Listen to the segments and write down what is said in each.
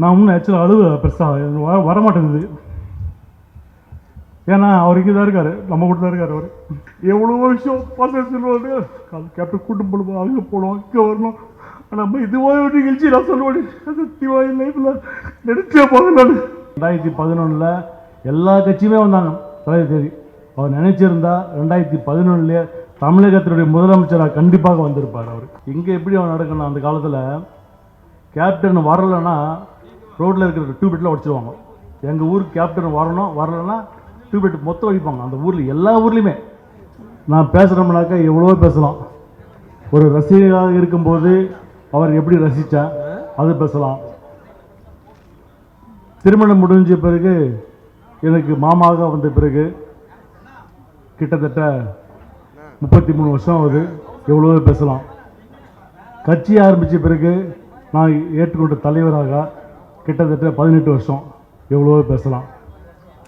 நான் இன்னும் ஆக்சுவலாக அழுவ பெருசாக வர வரமாட்டேங்குது. ஏன்னா அவர் இங்கே தான் இருக்கார். நம்ம கூட தான் இருக்கார் அவர். எவ்வளோ விஷயம் பார்த்து சொல்லுவாரு கேப்டன் கூட்டம் போடுவோம் அங்கே போகணும் இங்கே வரணும். நம்ம இதுவாக ஒரு நிகழ்ச்சி நான் சொல்லுவேன் சத்தியமாக என் லைஃப்பில் நினைச்சே போக நான். ரெண்டாயிரத்தி பதினொன்றில் எல்லா கட்சியுமே வந்தாங்க தலைவர் தேதி. அவர் நினைச்சிருந்தா ரெண்டாயிரத்தி பதினொன்றுலேயே தமிழகத்தினுடைய முதலமைச்சராக கண்டிப்பாக வந்திருப்பார் அவர். இங்கே எப்படி அவன் நடக்கணும் அந்த காலத்தில்? கேப்டன் வரலைன்னா ரோட்டில் இருக்கிற டியூபெட்டில் உடச்சிருவாங்க. எங்கள் ஊருக்கு கேப்டன் வரணும் வரலன்னா டியூபெட் மொத்தம் அடிப்பாங்க அந்த ஊரில் எல்லா ஊர்லேயுமே. நான் பேசுகிறோம்னாக்கா எவ்வளவோ பேசலாம். ஒரு ரசிகராக இருக்கும்போது அவர் எப்படி ரசித்தா அது பேசலாம். திருமணம் முடிஞ்ச பிறகு எனக்கு மாமாவாக வந்த பிறகு கிட்டத்தட்ட முப்பத்தி மூணு வருஷம் ஆகுது. எவ்வளவோ பேசலாம். கட்சி ஆரம்பித்த பிறகு நான் ஏற்றுக்கொண்ட தலைவராக கிட்டத்தட்ட பதினெட்டு வருஷம் எவ்வளவோ பேசலாம்.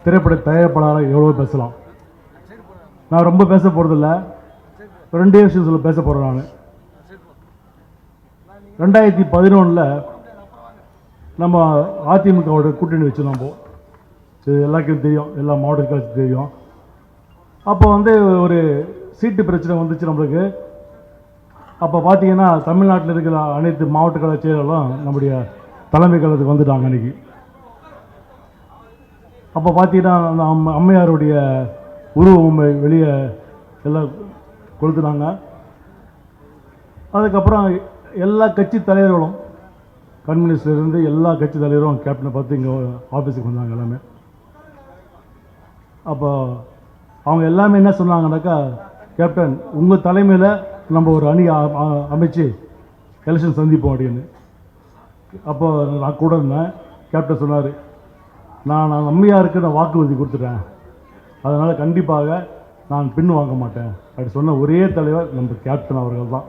திரைப்பட தயாரிப்பாளராக எவ்வளவோ பேசலாம். நான் ரொம்ப பேச போகிறதில்ல ரெண்டே விஷயம் சொல்ல பேச போகிறேன் நான். ரெண்டாயிரத்தி பதினொன்றில் நம்ம அதிமுகவோட கூட்டணி வச்சிருந்தோம் அப்போ இது எல்லாருக்கும் தெரியும். எல்லா மாவட்ட தெரியும். அப்போ வந்து ஒரு சீட்டு பிரச்சனை வந்துச்சு நம்மளுக்கு. அப்போ பார்த்தீங்கன்னா தமிழ்நாட்டில் இருக்கிற அனைத்து மாவட்ட கழக செயலர்களும் நம்முடைய தலைமை கழகத்துக்கு வந்துட்டாங்க அன்றைக்கி அப்போ பார்த்தீங்கன்னா அந்த அம் அம்மையாருடைய உருவம் வெளியே எல்லாம் கொளுத்துனாங்க. அதுக்கப்புறம் எல்லா கட்சி தலைவர்களும் கம்யூனிஸ்ட்லேருந்து எல்லா கட்சி தலைவரும் கேப்டனை பார்த்து இங்கே ஆஃபீஸுக்கு வந்தாங்க எல்லாமே. அப்போ அவங்க எல்லாமே என்ன சொன்னாங்கன்னாக்கா கேப்டன் உங்கள் தலைமையில் நம்ம ஒரு அணி அமைச்சு எலெக்ஷன் சந்திப்போம் அப்படின்னு. அப்போ நான் கூட இருந்தேன். கேப்டன் சொன்னார் நான் நான் அம்மையாருக்கு நான் வாக்குறுதி கொடுத்துட்டேன். அதனால் கண்டிப்பாக நான் பின் வாங்க மாட்டேன். அப்படி சொன்ன ஒரே தலைவர் நம்ம கேப்டன் அவர்கள் தான்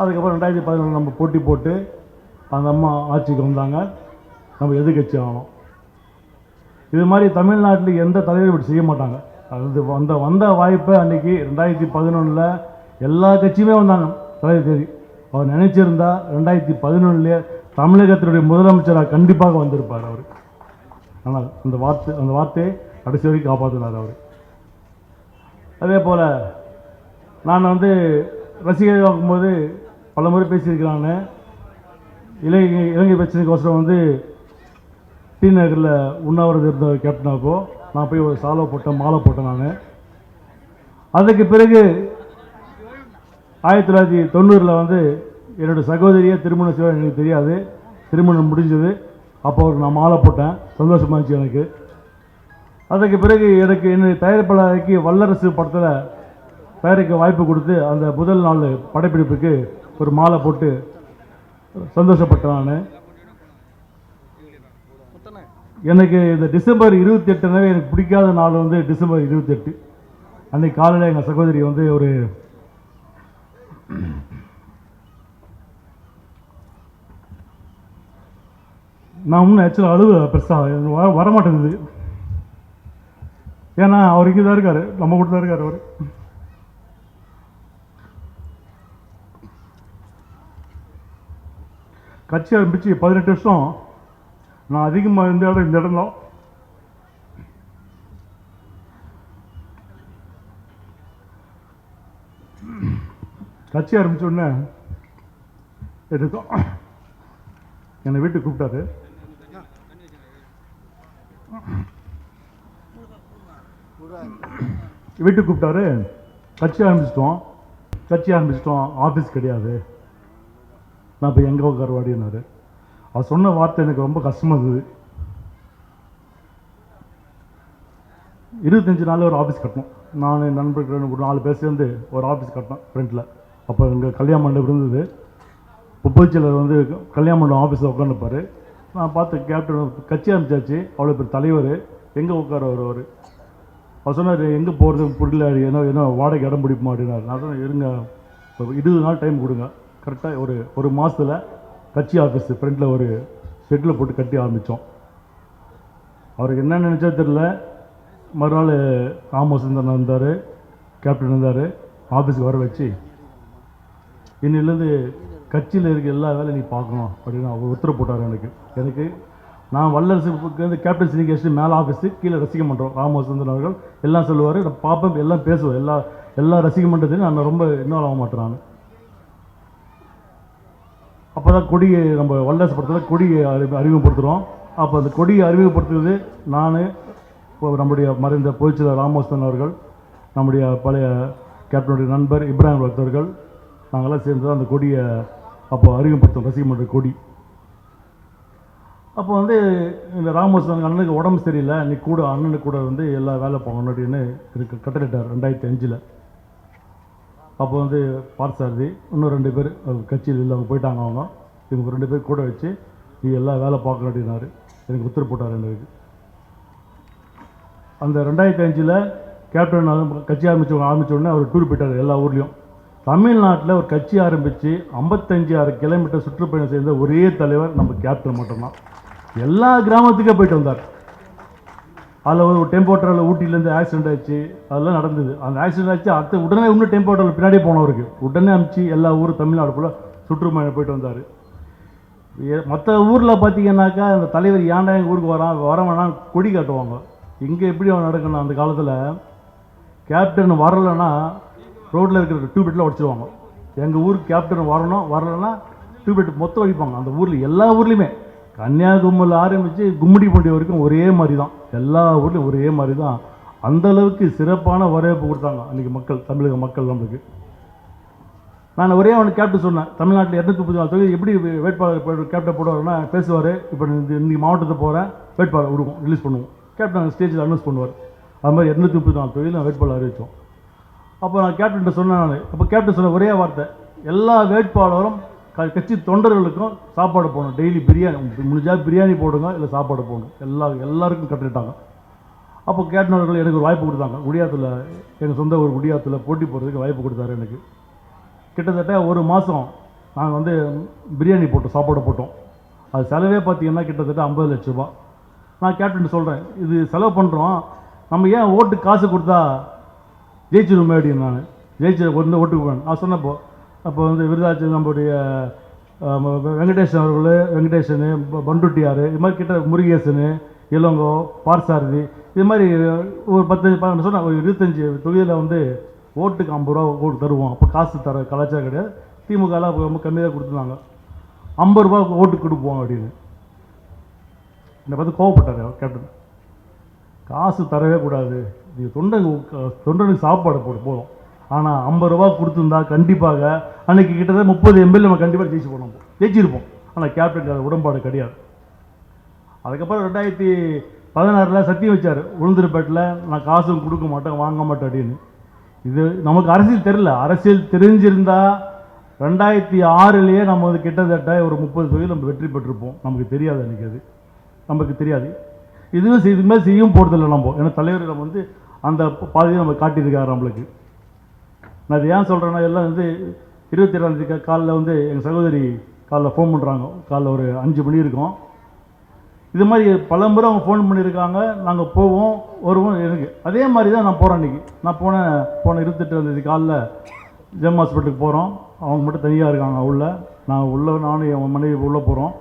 அதுக்கப்புறம் ரெண்டாயிரத்தி பதினொன்று நம்ம போட்டி போட்டு அந்த அம்மா ஆட்சிக்கு வந்தாங்க. நம்ம எதிர்கட்சி ஆகணும் இது மாதிரி தமிழ்நாட்டில் எந்த தலைவரும் இப்படி செய்ய மாட்டாங்க. அது வந்த வந்த வாய்ப்பை அன்றைக்கி ரெண்டாயிரத்தி பதினொன்றில் எல்லா கட்சியுமே வந்தாங்க. தலைவர் தேதி. அவர் நினைச்சிருந்தா ரெண்டாயிரத்தி பதினொன்றுலேயே தமிழகத்தினுடைய முதலமைச்சராக கண்டிப்பாக வந்திருப்பார் அவர். ஆனால் அந்த வார்த்தை அந்த வார்த்தையை கடைசி வரைக்கும் காப்பாற்றினார் அவர். அதே போல் நான் வந்து ரசிகர் பார்க்கும்போது பல முறை பேசியிருக்கிறாங்க இலங்கை இலங்கை பிரச்சனைக்கோசரம் வந்து டி நகரில் உண்ணாவிரதம் இருந்த கேப்டனாக்கோ நான் போய் ஒரு சாலை போட்டேன் மாலை போட்டேன் நான். அதுக்கு பிறகு ஆயிரத்தி தொள்ளாயிரத்தி தொண்ணூறில் வந்து என்னோடய சகோதரியை திருமணம் செய்வார் எனக்கு தெரியாது. திருமணம் முடிஞ்சது. அப்போ அவருக்கு நான் மாலை போட்டேன். சந்தோஷமாக இருந்துச்சு எனக்கு. அதுக்கு பிறகு எனக்கு என்னுடைய தயாரிப்பாளருக்கு வல்லரசு படத்தில் தயாரிக்க வாய்ப்பு கொடுத்து அந்த முதல் நாள் படப்பிடிப்புக்கு ஒரு மாலை போட்டு சந்தோஷப்பட்டேன் நான். எனக்கு இந்த டிசம்பர் இருபத்தி எட்டுனாவே எனக்கு பிடிக்காத நாள் வந்து டிசம்பர் இருபத்தெட்டு. அன்றைக்கி காலையில் எங்கள் சகோதரி வந்து ஒரு நான் இன்னும் ஆக்சுவலாக அழுவ பெருசாக வர வர மாட்டேங்குது ஏன்னா அவர் இங்கே தான் இருக்கார். நம்ம கூட தான் இருக்கார் அவர். கட்சி ஆரம்பித்து பதினெட்டு வருஷம் நான் அதிகமாக இருந்த இடம் இந்த இடம் தான் கட்சி ஆரம்பிச்ச உடனே எடுத்தோம். என்னை வீட்டுக்கு கூப்பிட்டாரு. வீட்டுக்கு கூப்பிட்டாரு. கட்சி ஆரம்பிச்சிட்டோம். கட்சி ஆரம்பிச்சிட்டோம். ஆஃபீஸ் கிடையாது. நான் இப்போ எங்கே உட்காருவாடினாரு அவர் சொன்ன வார்த்தை எனக்கு ரொம்ப கஷ்டமாக இருந்தது. இருபத்தஞ்சு நாளில் ஒரு ஆஃபீஸ் கட்டணும். நான் என் நண்பர்கள் ஒரு நாலு பேர் சேர்ந்து ஒரு ஆஃபீஸ் கட்டினோம் ஃப்ரெண்டில் அப்போ எங்கள் கல்யாண மண்டபம் இருந்தது. புப்பச்சிலர் வந்து கல்யாண மண்டபம் ஆஃபீஸில் உட்காந்துப்பார் நான் பார்த்து கேப்டன் கட்சி ஆரம்பிச்சாச்சு. அவ்வளோ பேர் தலைவர். எங்கே உட்கார வருவார் அவர் சொன்னார் எங்கே போகிறது புரியல. ஏன்னா ஏன்னா வாடகை இடம் பிடிப்போம் அப்படின்னாரு. நான் சொன்னேன் இருங்க. ஒரு இருபது நாள் டைம் கொடுங்க. கரெக்டாக ஒரு ஒரு மாதத்தில் கட்சி ஆஃபீஸ் ஃப்ரெண்டில் ஒரு ஷெட்டில் போட்டு கட்டி ஆரம்பித்தோம் அவருக்கு என்ன நினச்சா தெரில மறுநாள் ராமசுந்தரன் இருந்தார் கேப்டன் இருந்தார். ஆஃபீஸுக்கு வர வச்சு இன்னிலேருந்து கட்சியில் இருக்க எல்லா வேலையும் நீ பார்க்கணும் அப்படின்னு அவர் உத்தரவு போட்டார் எனக்கு. எனக்கு நான் வல்லரசுக்கு வந்து கேப்டன் சினி மேலே ஆஃபீஸு கீழே ரசிக மன்றம். ராமவசந்தன் அவர்கள் எல்லாம் சொல்லுவார் நான் பார்ப்பேன் எல்லாம் பேசுவேன். எல்லா எல்லா ரசிக மன்றத்தையும் நான் ரொம்ப இன்வால்வ் ஆக மாட்டேன் நான். அப்போ தான் கொடியை நம்ம வல்லரசு படத்தில் கொடியை அறி அறிமுகப்படுத்துகிறோம் அப்போ அந்த கொடியை அறிமுகப்படுத்துறது நான் இப்போ நம்முடைய மறைந்த பொதுச்செயலர் ராமோஸ்தன் அவர்கள் நம்முடைய பழைய கேப்டனுடைய நண்பர் இப்ராஹிம் பக்தர்கள் நாங்களாம் சேர்ந்து தான் அந்த கொடியை அப்போ அறிமுகப்படுத்தோம் ரசிகமன்ற கொடி. அப்போ வந்து இந்த ராமோஸ்தன் அண்ணனுக்கு உடம்பு சரியில்லை நீ கூட அண்ணனுக்கு கூட வந்து எல்லா வேலை போகணும் அப்படின்னு இருக்கு கட்டளிட்டார் ரெண்டாயிரத்தி அஞ்சில். அப்போ வந்து பார்த்தசாரதி இன்னும் ரெண்டு பேர் கட்சியில் இல்லை அவங்க போயிட்டாங்க அவங்க. இவங்க ரெண்டு பேர் கூட வச்சு நீ எல்லா வேலை பார்க்கணும் அப்படின்னாரு. எனக்கு உத்தரவு போட்டார் எனக்கு அந்த ரெண்டாயிரத்தி அஞ்சில் கேப்டன் கட்சி ஆரம்பித்தவங்க ஆரம்பிச்ச உடனே அவர் டூர் போயிட்டார் எல்லா ஊர்லேயும். தமிழ்நாட்டில் ஒரு கட்சி ஆரம்பித்து ஐம்பத்தஞ்சு ஆறு கிலோமீட்டர் சுற்றுப்பயணம் செய்த ஒரே தலைவர் நம்ம கேப்டன் மட்டும்தான். எல்லா கிராமத்துக்கே போயிட்டு வந்தார். அதில் ஒரு டெம்போ ட்ராவலில் ஊட்டியிலேருந்து ஆக்சிடென்ட் ஆச்சு அதெல்லாம் நடந்தது. அந்த ஆக்சிடென்ட் ஆச்சு. அடுத்த உடனே இன்னும் டெம்போ ட்ராவல் பின்னாடியே போனவருக்கு. உடனே அமிச்சு எல்லா ஊரும் தமிழ்நாடு போல் சுற்றுப்பயணம் போயிட்டு வந்தார். மற்ற ஊரில் பார்த்தீங்கன்னாக்கா அந்த தலைவர் ஏன்டா எங்கள் ஊருக்கு வரான் வர வேணாம் கொடி காட்டுவாங்க. இங்கே எப்படி அவன் நடக்கணும் அந்த காலத்தில் கேப்டன் வரலைன்னா ரோட்டில் இருக்கிற டியூபெட்டில் உடச்சிருவாங்க. எங்கள் ஊருக்கு கேப்டன் வரணும் வரலைன்னா டியூபெட் மொத்தம் அடிப்பாங்க அந்த ஊரில் எல்லா ஊர்லேயுமே. கன்னியாகுமரியில் ஆரம்பித்து கும்மிடிப்பூண்டி வரைக்கும் ஒரே மாதிரி தான் எல்லா ஊர்லேயும் ஒரே மாதிரி தான் அந்த அளவுக்கு சிறப்பான வரவேற்பு கொடுத்தாங்க அன்றைக்கி மக்கள் தமிழக மக்கள் நம்மளுக்கு. நான் ஒரே அவனுக்கு கேப்டன் சொன்னேன். தமிழ்நாட்டில் இரநூத்தி முப்பத்தி நாலு தொகுதி எப்படி வேட்பாளர் கேப்டன் போடுவார்னா பேசுவார். இப்போ இன்றைக்கி இன்னைக்கு போகிறேன் வேட்பாளர் விடுவோம் ரிலீஸ் பண்ணுவோம். கேப்டன் ஸ்டேஜில் அனௌன்ஸ் பண்ணுவார். அது மாதிரி இரநூத்தி முப்பத்தி நாலு தொகுதியில் வேட்பாளர் அறிவித்தோம். அப்போ நான் கேப்டன் சொன்னேன் நான். அப்போ கேப்டன் சொன்ன ஒரே வார்த்தை எல்லா வேட்பாளரும் க- கட்சி தொண்டர்களுக்கும் சாப்பாடு போடணும். டெய்லி பிரியாணி முடிஞ்சா பிரியாணி போடுங்க இல்லை சாப்பாடு போடணும் எல்லா எல்லாருக்கும் கட்டிட்டாங்க அப்போ கேப்டன் அவர்கள் எனக்கு ஒரு வாய்ப்பு கொடுத்தாங்க. குடியாத்தில் எங்கள் சொந்த ஒரு குடியாத்தில் போட்டி போடுறதுக்கு வாய்ப்பு கொடுத்தாரு எனக்கு. கிட்டத்தட்ட ஒரு மாதம் நாங்கள் வந்து பிரியாணி போட்டோம் சாப்பாடு போட்டோம். அது செலவே பார்த்தீங்கன்னா கிட்டத்தட்ட ஐம்பது லட்ச ரூபா நான் கேப்டன் சொல்கிறேன் இது செலவு பண்ணுறோம் நம்ம ஏன் ஓட்டு காசு கொடுத்தா ஜெயிச்சிடும் அப்படின்னு நான். ஜெயிச்சு ஒன்று ஓட்டுக்கு போவேன் நான் சொன்னப்போ அப்போ வந்து விருதாச்சலம் நம்முடைய வெங்கடேசன் அவர்கள் வெங்கடேசனு பண்டுட்டியார் இது மாதிரி கிட்ட முருகேசனு இளங்கோ பார்சாரதி இது மாதிரி ஒரு பத்து சொன்னால் ஒரு இருபத்தஞ்சி தொகுதியில் வந்து ஓட்டுக்கு ஐம்பது ரூபா ஓட்டு தருவோம். அப்போ காசு தர கலாச்சாரம் கிடையாது. திமுகலாம் ரொம்ப கம்மியாக கொடுத்துருந்தாங்க. ஐம்பது ரூபா ஓட்டு கொடுப்போம் அப்படின்னு. என்னை பார்த்து கோவப்பட்டார் கேப்டன். காசு தரவே கூடாது. நீங்கள் தொண்டை தொண்டனுக்கு சாப்பாடு போட போதும். ஆனால் ஐம்பது ரூபா கொடுத்துருந்தா கண்டிப்பாக அன்றைக்கி கிட்டத்தட்ட முப்பது எம்எல்ஏ நம்ம கண்டிப்பாக ஜெயிச்சு போனோம் ஜெயிச்சிருப்போம். ஆனால் கேப்டன் அது உடன்பாடு கிடையாது. அதுக்கப்புறம் ரெண்டாயிரத்தி பதினாறில் சத்தியம் வச்சார். உளுந்தூர்பேட்டில் நான் காசும் கொடுக்க மாட்டேன் வாங்க மாட்டேன் அப்படின்னு. இது நமக்கு அரசியல் தெரில அரசியல் தெரிஞ்சிருந்தா ரெண்டாயிரத்தி ஆறுலேயே நம்ம வந்து கிட்டத்தட்ட ஒரு முப்பது தொகுதியில் நம்ம வெற்றி பெற்றிருப்போம். நமக்கு தெரியாது அன்றைக்கி அது. நமக்கு தெரியாது. இதுவும் செய்- இது மாதிரி செய்யும் போகிறதில்ல நம்ம. ஏன்னா தலைவர் நம்ம வந்து அந்த பாதையை நம்ம காட்டியிருக்காரு நம்மளுக்கு. நான் அது ஏன் சொல்கிறேன்னா எல்லாம் வந்து இருபத்தி ஏழாம் காலைல வந்து எங்கள் சகோதரி காலைல ஃபோன் பண்ணுறாங்க காலைல ஒரு அஞ்சு மணி இருக்கும். இது மாதிரி பல முறை அவங்க ஃபோன் பண்ணியிருக்காங்க. நாங்கள் போவோம் வருவோம் எனக்கு. அதே மாதிரி தான் நான் போகிறேன் அன்றைக்கி நான் போனேன் போன இருபத்தெட்டாந்தேதி காலைல ஜெம் ஹாஸ்பிட்டலுக்கு போகிறோம் அவங்க மட்டும் தனியாக இருக்காங்க உள்ளே. நான் உள்ளே நானும் என் மனைவி உள்ளே போகிறோம்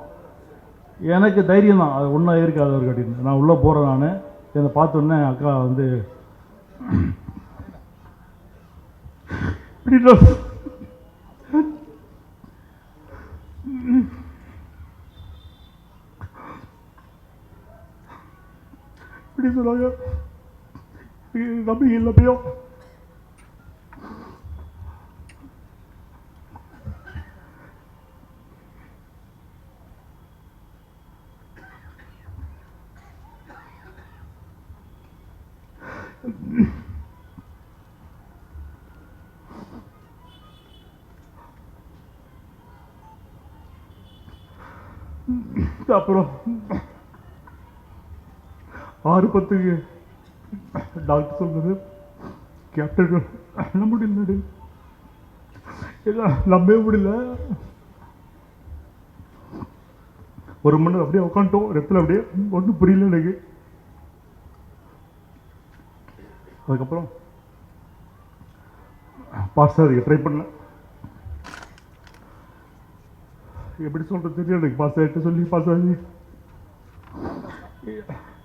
எனக்கு தைரியம் தான். அது ஒன்றும் இருக்காது அவருக்கு அப்படின்னு நான் உள்ளே போகிறேன் நான். என்னை பார்த்த உடனே அக்கா வந்து இப்படி dress- இப்படி சொன்னாங்க இது நம்பிக்கை இல்லை பையன் அப்புறம் ஆறு பத்துக்கு டாக்டர் சொன்னது கேப்டன் என்ன முடியல இல்லை நம்பவே முடியல. ஒரு மணி நேரம் அப்படியே உட்காந்துட்டோம். இடத்துல அப்படியே ஒன்றும் புரியல எனக்கு. அதுக்கப்புறம் பாஸ்டர் ட்ரை பண்ணேன் எப்படி சொல்றது தெரியல எனக்கு பாஸ் சொல்லி பாஸ் ஆகி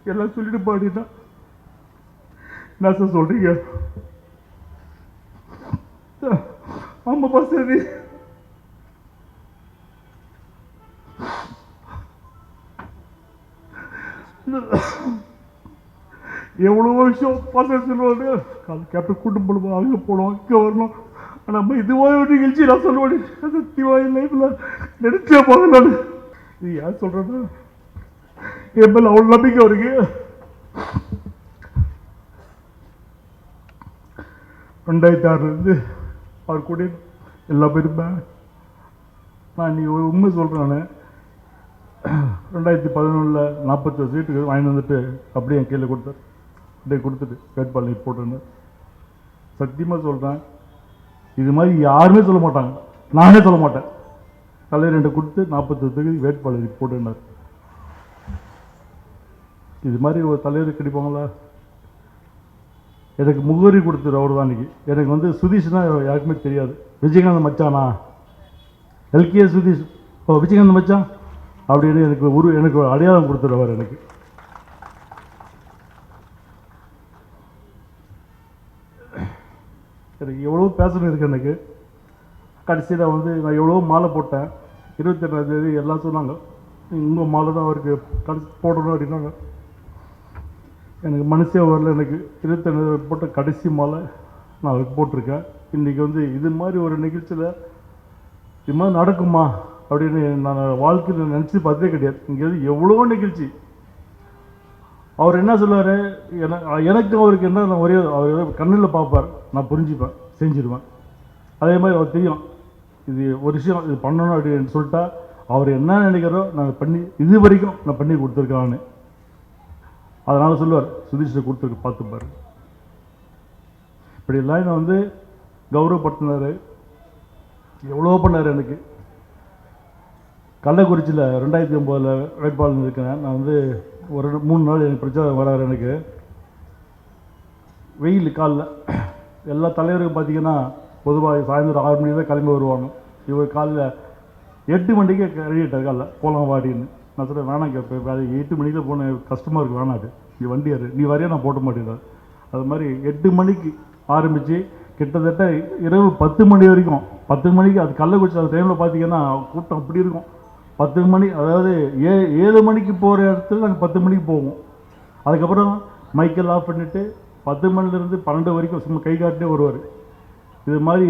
எல்லாம் சொல்லிட்டு பாடிட்டா என்ன சார் சொல்றீங்க. ஆமா பாஸ் அது எவ்வளவோ விஷயம் பண்ண சொல்லுவாங்க கால் கேப்டன் கூட்டம் போடுவோம் அங்கே போனோம் இங்கே வரணும். ஆனா நம்ம இதுவாக ஒரு நிகழ்ச்சி நான் சொல்லுவேன் சத்தியமா என் லைஃப்பில் நினச்சே போக நான். இது யார் சொல்றது? என் மேலே அவ்வளோ நம்பிக்கை இருக்கு ரெண்டாயிரத்தி ஆறுலேருந்து அவர் கூட எல்லா பேருமே நான் நீ ஒரு உண்மை சொல்கிறேன் நான். ரெண்டாயிரத்தி பதினொன்றில் நாற்பத்தி சீட்டுக்கு வாங்கிட்டு வந்துட்டு அப்படியே என் கையில் கொடுத்தாரு. இதை கொடுத்துட்டு வேட்பாளர் போட்டுன்னு. சத்தியமாக சொல்கிறேன் இது மாதிரி யாருமே சொல்ல மாட்டாங்க. நானே சொல்ல மாட்டேன். தலைவர் ரெண்டு கொடுத்து நாற்பத்தி தொகுதி வேட்பாளர் போட்டுனார் இது மாதிரி ஒரு தலைவர் கிடைப்பாங்களா? எனக்கு முகவரி கொடுத்துரு அவர் தான் இன்றைக்கி எனக்கு வந்து சுதீஷ்னா யாருக்குமே தெரியாது. விஜயகாந்த் மச்சானா? எல்கே சுதீஷ். ஓ விஜயகாந்த் மச்சான்? அப்படின்னு எனக்கு ஒரு எனக்கு ஒரு அடையாளம் கொடுத்துருவார் எனக்கு. சரி எவ்வளோ பேசணும் இருக்கு எனக்கு. கடைசியில் வந்து நான் எவ்வளோ மாலை போட்டேன். இருபத்தெட்டாம் தேதி எல்லாம் சொன்னாங்க. உங்கள் மாலை தான் அவருக்கு கடைசி போடணும் அப்படின்னாங்க. எனக்கு மனசே வரல எனக்கு. இருபத்தெண்டு போட்ட கடைசி மாலை நான் அவருக்கு போட்டிருக்கேன். இன்றைக்கி வந்து இது மாதிரி ஒரு நிகழ்ச்சியில் இது மாதிரி நடக்குமா அப்படின்னு நான் வாழ்க்கையில் நினச்சி பார்த்ததே கிடையாது. இங்கே வந்து எவ்வளோ நிகழ்ச்சி. அவர் என்ன சொல்லுவார்? எனக்கு அவருக்கு என்ன நான் ஒரே அவர் கண்ணில் பார்ப்பார். நான் புரிஞ்சுப்பேன் செஞ்சிருவேன். அதே மாதிரி அவர் தெரியும். இது ஒரு விஷயம் இது பண்ணணும் அப்படின்னு சொல்லிட்டா அவர் என்ன நினைக்கிறோ நான் பண்ணி இது வரைக்கும் நான் பண்ணி கொடுத்துருக்கான்னு அதனால் சொல்லுவார் சுதீஷை கொடுத்துருக்கு பார்த்துப்பாரு இப்படியெல்லாம் என்னை வந்து கௌரவப்படுத்தினார். எவ்வளோ பண்ணார் எனக்கு. கள்ளக்குறிச்சியில் ரெண்டாயிரத்தி ஒம்போதில் வேட்பாளர் இருக்கிறேன் நான் வந்து ஒரு மூணு நாள் எனக்கு பிரச்சாரம் வராரு எனக்கு. வெயில் காலில் எல்லா தலைவருக்கும் பார்த்தீங்கன்னா பொதுவாக சாயந்தரம் ஆறு மணி தான் கிளம்பி வருவாங்க. இவர் காலையில் எட்டு மணிக்கே கழுவிட்டார் காலைல. போகலாம் வாடின்னு நான் சொல்கிறேன் வேணாம் கேட்பேன் அது எட்டு மணிக்கு போன கஷ்டமாக இருக்கு வேணாது நீ வண்டி யாரு நீ வரையா நான் போட்ட மாட்டேங்கிறார் அது மாதிரி எட்டு மணிக்கு ஆரம்பித்து கிட்டத்தட்ட இரவு பத்து மணி வரைக்கும் பத்து மணிக்கு அது கள்ளக்குறிச்சி அந்த டைமில் பார்த்தீங்கன்னா கூட்டம் அப்படி இருக்கும். பத்து மணி அதாவது ஏ ஏழு மணிக்கு போகிற இடத்துல நாங்கள் பத்து மணிக்கு போவோம். அதுக்கப்புறம் மைக்கெல் ஆஃப் பண்ணிவிட்டு பத்து மணிலேருந்து பன்னெண்டு வரைக்கும் சும்மா கை காட்டிட்டே வருவார். இது மாதிரி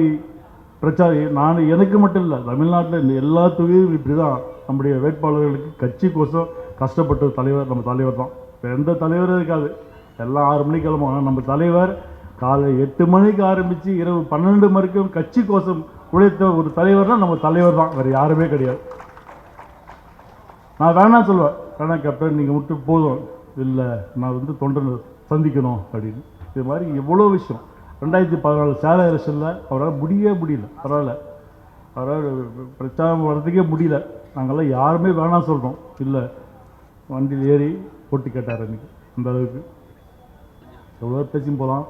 பிரச்சாரம் நான் எனக்கு மட்டும் இல்லை தமிழ்நாட்டில் இந்த எல்லா தொகுதியும் இப்படி தான் நம்முடைய வேட்பாளர்களுக்கு கட்சிக்கோசம் கஷ்டப்பட்ட தலைவர் நம்ம தலைவர் தான். இப்போ எந்த தலைவரும் இருக்காது. எல்லாம் ஆறு மணிக்கு கிளம்புவாங்க நம்ம தலைவர் காலை எட்டு மணிக்கு ஆரம்பித்து இரவு பன்னெண்டு வரைக்கும் கட்சிக்கோசம் உழைத்த ஒரு தலைவர்னால் நம்ம தலைவர் தான். வேறு யாருமே கிடையாது. நான் வேணாம் சொல்லுவேன். வேணா கேப்டன் நீங்கள் விட்டு போதும். இல்லை நான் வந்து தொண்டனை சந்திக்கணும் அப்படின்னு. இது மாதிரி எவ்வளோ விஷயம். ரெண்டாயிரத்தி பதினாலு சேலை அரசில் அவரால் முடியவே முடியல. பரவாயில்ல. அவரால் பிரச்சாரம் வர்றதுக்கே முடியல. நாங்கள்லாம் யாருமே வேணாம் சொல்கிறோம் இல்லை வண்டியில் ஏறி போட்டி கேட்டார் அன்றைக்கி அந்த அளவுக்கு. எவ்வளோ பேசியும் போகலாம்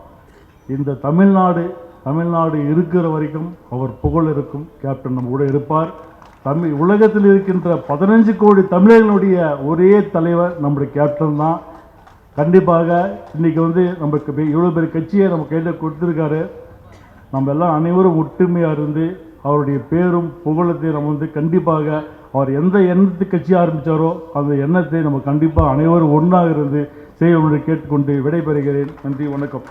இந்த தமிழ்நாடு தமிழ்நாடு இருக்கிற வரைக்கும் அவர் புகழ் இருக்கும். கேப்டன் நம்ம கூட இருப்பார். தமிழ் உலகத்தில் இருக்கின்ற பதினஞ்சு கோடி தமிழர்களுடைய ஒரே தலைவர் நம்முடைய கேப்டன் தான். கண்டிப்பாக இன்னைக்கு வந்து நமக்கு இவ்வளோ பெரிய கட்சியை நம்ம கையில் கொடுத்துருக்காரு. நம்ம எல்லாம் அனைவரும் ஒற்றுமையாக இருந்து அவருடைய பேரும் புகழத்தையும் நம்ம வந்து கண்டிப்பாக அவர் எந்த எண்ணத்து கட்சி ஆரம்பித்தாரோ அந்த எண்ணத்தை நம்ம கண்டிப்பாக அனைவரும் ஒன்றாக இருந்து செய்ய கேட்டுக்கொண்டு விடைபெறுகிறேன். நன்றி வணக்கம்.